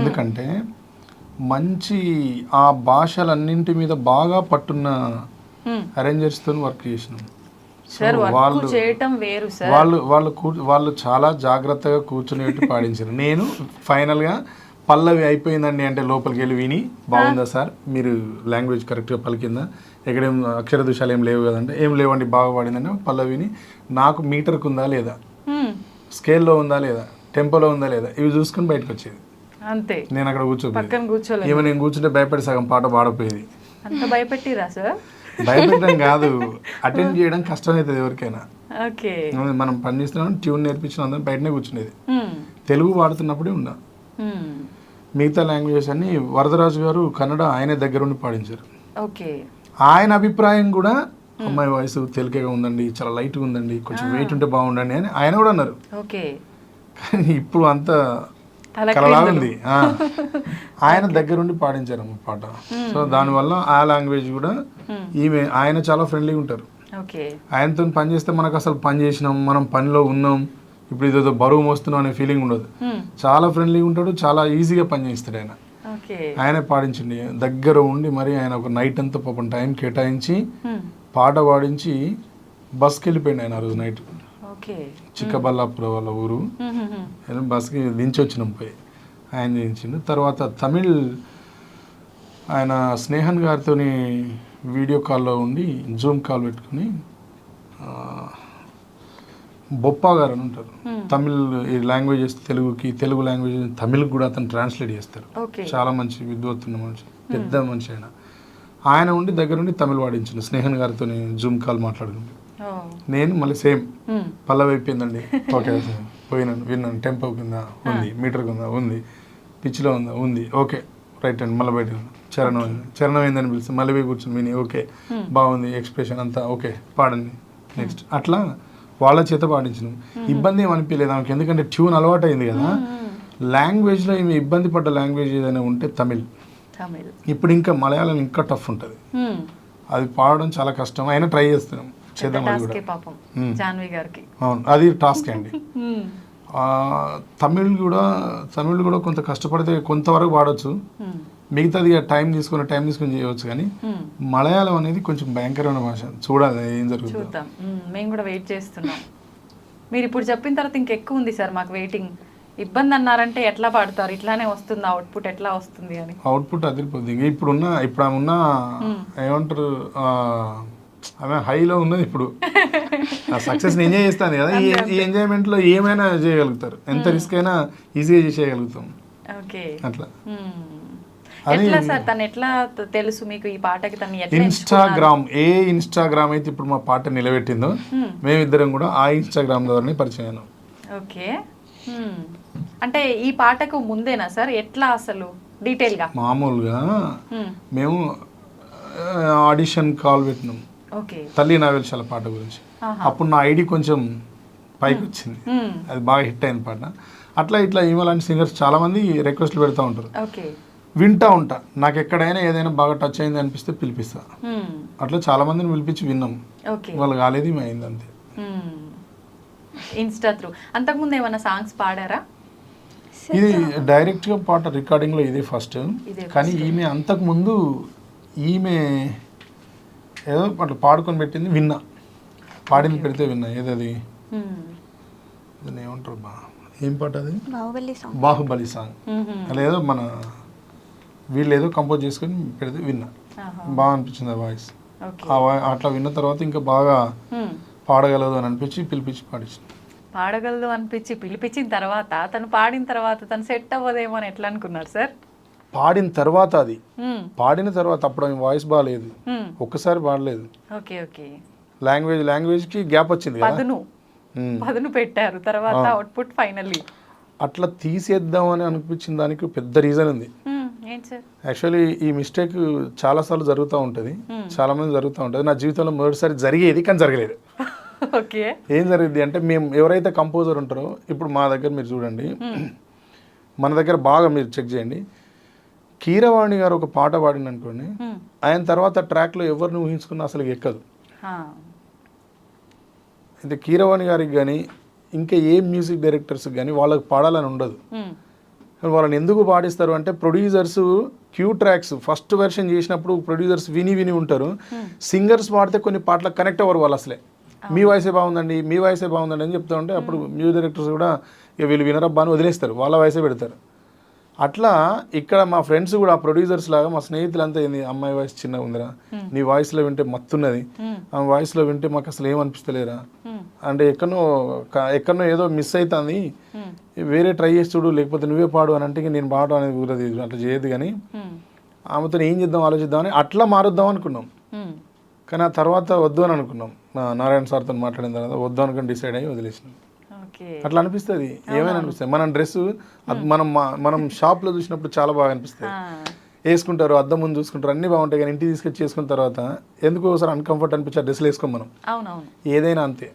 ఎందుకంటే మంచి ఆ భాషలన్నింటి మీద బాగా పట్టున్న హ్మ్. అరేంజర్స్తో వర్క్ చేసినాం. వాళ్ళు చేయటం వేరు సార్ వాళ్ళు వాళ్ళు వాళ్ళు చాలా జాగ్రత్తగా కూర్చునేట్టు పాడించారు నేను ఫైనల్గా పల్లవి అయిపోయిందండి అంటే లోపలికి వెళ్ళి విని బాగుందా సార్? మీరు లాంగ్వేజ్ కరెక్ట్గా పలికిందా? ఎక్కడేం అక్షర దోషాలు ఏం లేవు కదంటే ఏం లేవండి బాగా పాడిందంటే పల్లవిని నాకు మీటర్కి ఉందా లేదా. స్కేల్లో ఉందా లేదా? టెంపోలో ఉందా లేదా? ఇవి చూసుకుని బయటకు వచ్చేది అంతే. నేను అక్కడ కూర్చోపోయేది పక్కన కూర్చోలేదు ఏమో నేను కూర్చుంటే భయపడి సగం పాట పాడపోయేది. అంత భయపెట్టిరా సార్ భయపెట్టడం కాదు. అటెండ్ చేయడం కష్టమవుతుంది ఎవరికైనా. ఓకే. మనం పని చేస్తున్నాం ట్యూన్ నేర్పించిన అందరం బయటనే కూర్చునేది. తెలుగు వాడుతున్నప్పుడే ఉన్నా. మిగతా లాంగ్వేజెస్ అన్ని వరదరాజు గారు కన్నడ ఆయనే దగ్గరుండి పాడించారు. ఓకే. ఆయన అభిప్రాయం కూడా అమ్మాయి వాయిస్ తెలుగుగా ఉందండి చాలా లైట్గా ఉందండి కొంచెం వెయిట్ ఉంటే బాగుండండి అని ఆయన కూడా అన్నారు. ఓకే. కానీ ఇప్పుడు అంత తల కలలా ఉంది. ఆ. ఆయన దగ్గరుండి పాడించారు అమ్మ పాట. సో దానివల్ల ఆ లాంగ్వేజ్ కూడా ఈమె ఆయన చాలా ఫ్రెండ్లీగా ఉంటారు. ఆయనతో పని చేస్తే మనకు అసలు పని చేసినాం మనం పనిలో ఉన్నాం. ఇప్పుడు ఇదేదో బరువు మోస్తున్నాం అనే ఫీలింగ్ ఉండదు. చాలా ఫ్రెండ్లీగా ఉంటాడు చాలా ఈజీగా పని చేస్తాడు ఆయన. ఆయనే పాడించండి. దగ్గర ఉండి మరి ఆయన ఒక నైట్ అంతా పాపం టైం కేటాయించి. పాట పాడించి బస్కి వెళ్ళిపోయింది ఆయన ఆ రోజు నైట్ చిక్కబల్లాపుర వాళ్ళ ఊరు. బస్కి దించి వచ్చినాం పోయి. ఆయన దించిండు. తర్వాత తమిళ్ ఆయన స్నేహన్ గారితో వీడియో కాల్లో ఉండి జూమ్ కాల్ పెట్టుకుని బొప్పా గారు అని ఉంటారు. తమిళ్ ఈ లాంగ్వేజెస్ తెలుగుకి తెలుగు లాంగ్వేజ్ తమిళ్ కూడా అతను ట్రాన్స్లేట్ చేస్తారు. చాలా మంచి విద్వత్తున్న మనిషి పెద్ద మనిషి ఆయన. ఆయన ఉండి దగ్గర ఉండి తమిళ్ వాడించిండు. స్నేహన్ గారితో జూమ్ కాల్ మాట్లాడుకుంటూ. ఓ. నేను మళ్ళీ సేమ్. పల్లవి అయిపోయిందండి. Okay sir. పోయినాను విన్నాను. టెంపో కింద ఉంది మీటర్ కింద ఉంది పిచ్లో ఉందా ఉంది. ఓకే రైట్ అండి. మళ్ళీ బయట చరణం అయింది. చరణం ఏందని పిలిచి మళ్ళీ పోయి కూర్చొని విని ఓకే బాగుంది ఎక్స్ప్రెషన్ అంతా ఓకే పాడండి. నెక్స్ట్. అట్లా వాళ్ళ చేత పాడించినాం. ఇబ్బంది ఏం అనిపించలేదు ఆమెకి. ఎందుకంటే ట్యూన్ అలవాటు అయింది కదా లాంగ్వేజ్లో ఏమి ఇబ్బంది పడ్డ లాంగ్వేజ్ ఏదైనా ఉంటే తమిళ్. తమిళ్. ఇప్పుడు ఇంకా మలయాళం ఇంకా టఫ్ ఉంటుంది. అది పాడడం చాలా కష్టం. అయినా ట్రై చేస్తున్నాం. చేద్దాం టాస్కే పాపం హ్మ్. జాన్వి గారికి. అవును అది టాస్క్ అండి. తమిళ్ కూడా తమిళ్ కూడా కొంత కష్టపడితే కొంతవరకు పాడొచ్చు హ్మ్. మిగతాది టైం తీసుకుని టైం తీసుకుని చేయవచ్చు కానీ. మలయాళం అనేది కొంచెం భయంకరమైన భాష. చూడాలి ఏం జరుగుతుందో. చూద్దాం. మ్మ్. కూడా వెయిట్ చేస్తున్నాం. మీరు ఇప్పుడు చెప్పిన తర్వాత ఇంకెక్కువ ఉంది సార్ మాకు వెయిటింగ్. ఇబ్బంది అన్నారంటే ఎట్లా పాడతారు ఇట్లానే వస్తుంది అవుట్పుట్ ఎట్లా వస్తుంది అని. అవుట్పుట్ అదిరిపోద్ది. ఇంకా ఇప్పుడున్న ఇప్పుడు ఉన్న ఏమంటారు ఆమె హైలో ఉన్నది ఇప్పుడు. ఆ సక్సెస్ ఎంజాయ్ చేస్తాను కదా. ఈ ఈ ఎంజాయ్మెంట్లో ఏమైనా చేయగలుగుతారు. ఎంత రిస్క్ అయినా ఈజీగా చేసేయగలుగుతాం. ఓకే. అట్లా. ఎట్లా సార్? తను ఎట్లా తెలుసు మీకు ఈ పాటకి? తను? ఇన్స్టాగ్రామ్ ఏ ఇన్స్టాగ్రామ్ అయితే ఇప్పుడు మా పాట నిలబెట్టిందో మ్మ్. మేమిద్దరం కూడా ఆ ఇన్స్టాగ్రామ్ ద్వారానే పరిచయం ఓకే. అంటే ఈ పాటకు ముందేనా సార్? ఎట్లా అసలు? డీటెయిల్గా మామూలుగా మ్మ్. మేము ఆడిషన్ కాల్ పెట్టినాం. ఓకే. తల్లి నావెల్శాల పాట గురించి. అప్పుడు నా ఐడి కొంచెం పైకి వచ్చింది. అది బాగా హిట్ అయిన పాట. అట్లా ఇట్లా ఈమె లాంటి సింగర్స్ చాలా మంది రిక్వెస్ట్లు పెడతా ఉంటారు. ఓకే. వింటా ఉంటా. నాకు ఎక్కడైనా ఏదైనా బాగా టచ్ అయింది అనిపిస్తే పిలిపిస్తా. అట్లా చాలా మందిని పిలిపించి విన్నాం. ఓకే. వాళ్ళు కాలేదు ఈమె అయింది అంతే. ఇన్స్టా త్రూ అంతకుముందు ఏమైనా సాంగ్స్ పాడారా? ఇది డైరెక్ట్గా పాట రికార్డింగ్లో ఇదే ఫస్ట్. కానీ ఈమె అంతకు ముందు ఈమె ఏదో అట్లా పాడుకొని పెట్టింది విన్నా. పాడింది పెడితే విన్నా. ఏదది. దాన్ని ఏమంటారు బా? ఏం పాట అది? బాహుబలి సాంగ్. బాహుబలి సాంగ్. మ్మ్. అలా ఏదో మన వీళ్ళు ఏదో కంపోజ్ చేసుకొని పెడితే విన్నా. బాగా అనిపించింది ఆ వాయిస్. అట్లా విన్న తర్వాత ఇంకా బాగా. పాడగలదు అని అనిపించి పిలిపించి పాడించింది పాడగలదు అనిపించి పిలిపించిన తర్వాత తను పాడిన తర్వాత తను సెట్ అవ్వదేమో అని ఎట్లా అనుకున్నారు సార్? పాడిన తర్వాత అది. మ్మ్. పాడిన తర్వాత అప్పుడు ఆమె వాయిస్ బాగాలేదు మ్మ్. ఒక్కసారి పాడలేదు. ఓకే ఓకే లాంగ్వేజ్ లాంగ్వేజ్కి గ్యాప్ వచ్చింది పదును. పదును పెట్టారు. తర్వాత అవుట్పుట్ ఫైనల్లీ అట్లా తీసేద్దాం అని అనిపించిన దానికి పెద్ద రీజన్ ఉంది. యాక్చువల్లీ ఈ మిస్టేక్ చాలాసార్లు జరుగుతూ ఉంటుంది. చాలా మంది జరుగుతూ ఉంటుంది. నా జీవితంలో మొదటిసారి జరిగేది కానీ జరగలేదు. ఓకే ఏం జరిగింది అంటే మేము ఎవరైతే కంపోజర్ ఉంటారో ఇప్పుడు మా దగ్గర మీరు చూడండి. మన దగ్గర బాగా మీరు చెక్ చేయండి. కీరవాణి గారు ఒక పాట పాడింది అనుకోండి ఆయన తర్వాత ట్రాక్లో ఎవరిని ఊహించుకున్నా అసలు ఎక్కదు. అయితే కీరవాణి గారికి కానీ ఇంకా ఏ మ్యూజిక్ డైరెక్టర్స్ కానీ వాళ్ళకి పాడాలని ఉండదు. వాళ్ళని ఎందుకు పాడిస్తారు అంటే producers cue tracks first version చేసినప్పుడు ప్రొడ్యూసర్స్ విని విని ఉంటారు. సింగర్స్ పాడితే కొన్ని పాటలకు కనెక్ట్ అవ్వరు వాళ్ళు అసలే. మీ వాయిసే బాగుందండి మీ వాయిసే బాగుందండి అని చెప్తా ఉంటే అప్పుడు మ్యూజిక్ డైరెక్టర్స్ కూడా వీళ్ళు వినరబ్బా అని వదిలేస్తారు. వాళ్ళ వాయిసే పెడతారు. అట్లా ఇక్కడ మా ఫ్రెండ్స్ కూడా ప్రొడ్యూసర్స్ లాగా మా స్నేహితులంతా ఏంది అమ్మాయి వాయిస్ చిన్నగా ఉందిరా. నీ వాయిస్లో వింటే మత్తున్నది. ఆమె వాయిస్లో వింటే మాకు అసలు ఏమనిపిస్తలేరా అంటే ఎక్కడనో క- ఎక్కడనో ఏదో మిస్ అవుతుంది వేరే ట్రై చేసి చూడు లేకపోతే నువ్వే పాడు అని అంటే నేను పాడు అనేది కుదరదు అట్లా చేయదు కానీ ఆమెతో ఏం చేద్దాం ఆలోచిద్దామని అట్లా మారుద్దాం అనుకున్నాం. కానీ ఆ తర్వాత వద్దు అని అనుకున్నాం. నారాయణ సార్తో మాట్లాడిన తర్వాత వద్దు అనుకుని డిసైడ్ అయ్యి వదిలేసినాం. అట్లా అనిపిస్తుంది. ఏమైనా అనిపిస్తుంది. మనం డ్రెస్ మనం మనం షాప్లో చూసినప్పుడు చాలా బాగా అనిపిస్తుంది. వేసుకుంటారు అద్దం ముందు చూసుకుంటారు అన్నీ బాగుంటాయి కానీ ఇంటికి తీసుకొచ్చి చేసుకున్న తర్వాత ఎందుకు ఒకసారి అన్కంఫర్ట్ అనిపించే డ్రెస్సులు వేసుకోం మనం. ఏదైనా అంతే.